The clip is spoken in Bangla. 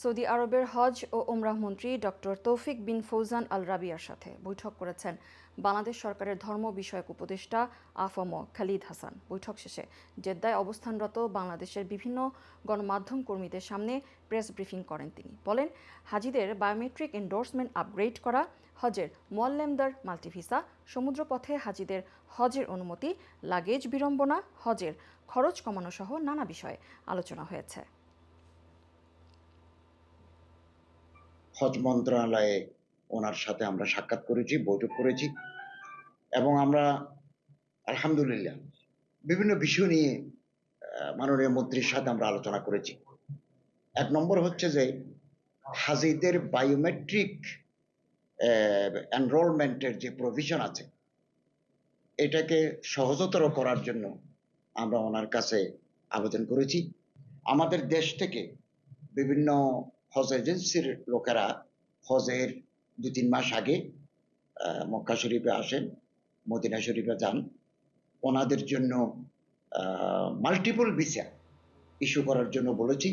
সৌদি আরবের হজ ও ওমরাহ মন্ত্রী ডক্টর তৌফিক বিন ফৌজান আল রাবিয়ার সাথে বৈঠক করেছেন বাংলাদেশ সরকারের ধর্ম বিষয়ক উপদেষ্টা আফম খালিদ হাসান। বৈঠক শেষে জেদ্দায় অবস্থানরত বাংলাদেশের বিভিন্ন গণমাধ্যম কর্মীদের সামনে প্রেস ব্রিফিং করেন তিনি। বলেন, হাজিদের বায়োমেট্রিক এন্ডোর্সমেন্ট আপগ্রেড করা, হজের মোয়াল্লেমদার মাল্টিভিসা, সমুদ্রপথে হাজিদের হজের অনুমতি, লাগেজ বিড়ম্বনা, হজের খরচ কমানো সহ নানা বিষয়ে আলোচনা হয়েছে। হজ মন্ত্রণালয়ে ওনার সাথে আমরা সাক্ষাৎ করেছি, বৈঠক করেছি এবং আমরা আলহামদুলিল্লাহ বিভিন্ন বিষয় নিয়ে মাননীয় মন্ত্রীর সাথে আমরা আলোচনা করেছি। এক নম্বর হচ্ছে যে হাজিদের বায়োমেট্রিক এনরোলমেন্টের যে প্রভিশন আছে, এটাকে সহজতর করার জন্য আমরা ওনার কাছে আবেদন করেছি। আমাদের দেশ থেকে বিভিন্ন হজ এজেন্সির লোকেরা হজের দু তিন মাস আগে মক্কা শরীফে আসেন, মদিনা শরীফে যান। ওনাদের জন্য মাল্টিপল ভিসা ইস্যু করার জন্য বলেছি।